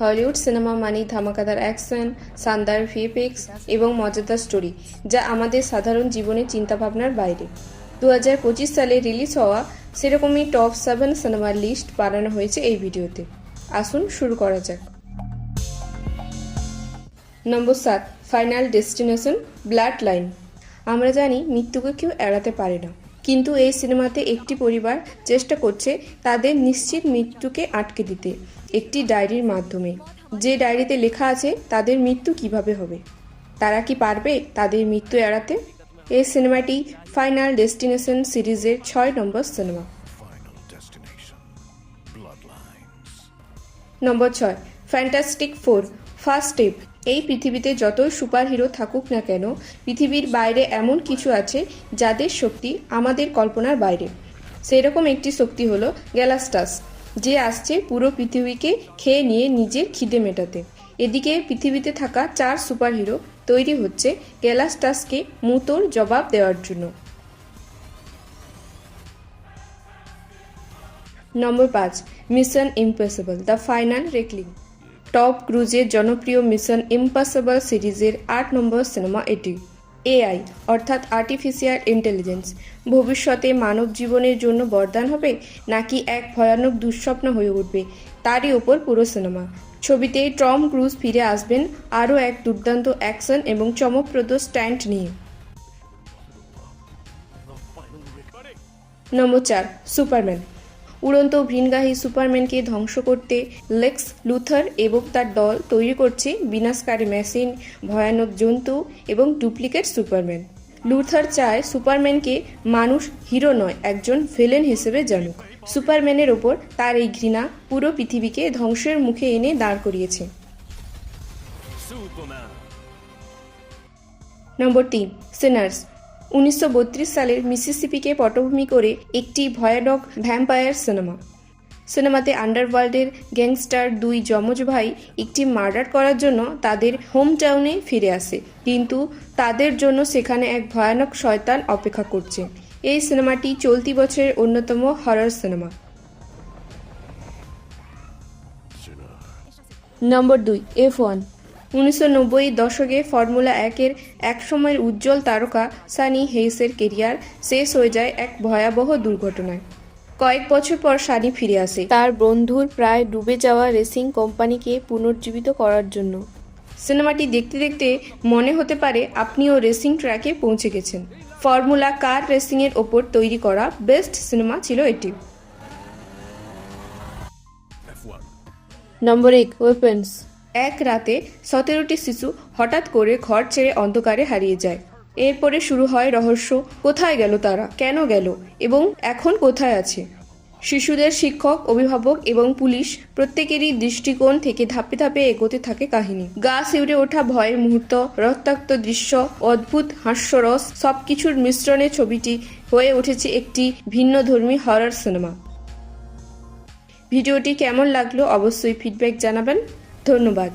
Hollywood cinema মানেই ধামাকাদার action, শানদার VFX এবং মজাদার স্টোরি, যা আমাদের সাধারণ জীবনের চিন্তাভাবনার বাইরে। দু হাজার পঁচিশ সালে রিলিজ হওয়া সেরকমই টপ সেভেন সিনেমার লিস্ট বানানো হয়েছে এই ভিডিওতে। আসুন শুরু করা যাক। নম্বর সাত, ফাইনাল ডেস্টিনেশন ব্লাড লাইন আমরা জানি, মৃত্যুকে কেউ এড়াতে পারে না। কিন্তু এই সিনেমাতে একটি পরিবার চেষ্টা করছে তাদের নিশ্চিত মৃত্যুকে আটকে দিতে একটি ডায়েরির মাধ্যমে। যে ডায়েরিতে লেখা আছে তাদের মৃত্যু কীভাবে হবে? তারা কি পারবে তাদের মৃত্যু এড়াতে? এই সিনেমাটি ফাইনাল ডেস্টিনেশন সিরিজের ছয় নম্বর সিনেমা. নম্বর ছয় ফ্যান্টাস্টিক ফোর ফার্স্ট স্টেপ এই পৃথিবীতে যতই সুপারহিরো থাকুক না কেন, পৃথিবীর বাইরে এমন কিছু আছে যাদের শক্তি আমাদের কল্পনার বাইরে। সেরকম একটি শক্তি হলো গ্যালাস্টাস, যে আসছে পুরো পৃথিবীকে খেয়ে নিয়ে নিজের খিদে মেটাতে। এদিকে পৃথিবীতে থাকা চার সুপারহিরো তৈরি হচ্ছে গ্যালাস্টাসকে মুতোর জবাব দেওয়ার জন্য। নম্বর পাঁচ, Mission Impossible, the final reckoning. Tom ক্রুজের জনপ্রিয় মিশন ইম্পসিবল সিরিজের আট নম্বর সিনেমা এটি। এআই, অর্থাৎ আর্টিফিশিয়াল ইন্টেলিজেন্স ভবিষ্যতে মানব জীবনের জন্য বরদান হবে নাকি এক ভয়ানক দুঃস্বপ্ন হয়ে উঠবে, তারই ওপর পুরো সিনেমা। ছবিতে টম ক্রুজ ফিরে আসবেন আরও এক দুর্দান্ত অ্যাকশন এবং চমকপ্রদ স্ট্যান্ড নিয়ে। নম্বর চার, সুপারম্যান। উড়ন্ত ভিনগাহী সুপারম্যানকে ধ্বংস করতে লেক্স লুথার এবং তার দল তৈরি করছে বিনাশকারী মেশিন ভয়ানক জন্তু এবং ডুপ্লিকেট সুপারম্যান। লুথার চায় সুপারম্যানকে মানুষ হিরো নয় একজন ভিলেন হিসেবে জানুক। সুপারম্যানের ওপর তার এই ঘৃণা পুরো পৃথিবীকে ধ্বংসের মুখে এনে দাঁড় করিয়েছে। নম্বর তিন সিনার্স উনিশশো বত্রিশ সালের মিসিসিপিকে পটভূমি করে একটি ভয়ানক ভ্যাম্পায়ার সিনেমা। সিনেমাতে আন্ডারওয়ার্ল্ডের গ্যাংস্টার দুই যমজ ভাই একটি মার্ডার করার জন্য তাদের হোম টাউনে ফিরে আসে, কিন্তু তাদের জন্য সেখানে এক ভয়ানক শয়তান অপেক্ষা করছে। এই সিনেমাটি চলতি বছরের অন্যতম হরর সিনেমা। নম্বর দুই, এফ ওয়ান। উনিশশো নব্বই দশকে ফর্মুলা একের একসময়ের উজ্জ্বল তারকা সানি হেইসের কেরিয়ার শেষ হয়ে যায় এক ভয়াবহ দুর্ঘটনায়। কয়েক বছর পর সানি ফিরে আসে। তার বন্ধুর প্রায় ডুবে যাওয়া রেসিং কোম্পানিকে পুনর্জীবিত করার জন্য। সিনেমাটি দেখতে দেখতে মনে হতে পারে আপনিও রেসিং ট্র্যাকে পৌঁছে গেছেন। ফর্মুলা কার রেসিংয়ের ওপর তৈরি করা বেস্ট সিনেমা ছিল এটি। নম্বর এক ওয়েপন্স। এক রাতে সতেরোটি শিশু হঠাৎ করে ঘর ছেড়ে অন্ধকারে হারিয়ে যায়। এরপরে শুরু হয় রহস্য, কোথায় গেল তারা? কেন গেল? এবং এখন কোথায় আছে? শিশুদের শিক্ষক, অভিভাবক এবং পুলিশ প্রত্যেকেরই দৃষ্টিকোণ থেকে ধাপে ধাপে এগোতে থাকে কাহিনী। গা শিউরে ওঠা ভয়ের মুহূর্ত, রক্তাক্ত দৃশ্য, অদ্ভুত হাস্যরস সবকিছুর মিশ্রণে ছবিটি হয়ে উঠেছে একটি ভিন্নধর্মী হরর সিনেমা ভিডিওটি কেমন লাগল অবশ্যই ফিডব্যাক জানাবেন। ধন্যবাদ।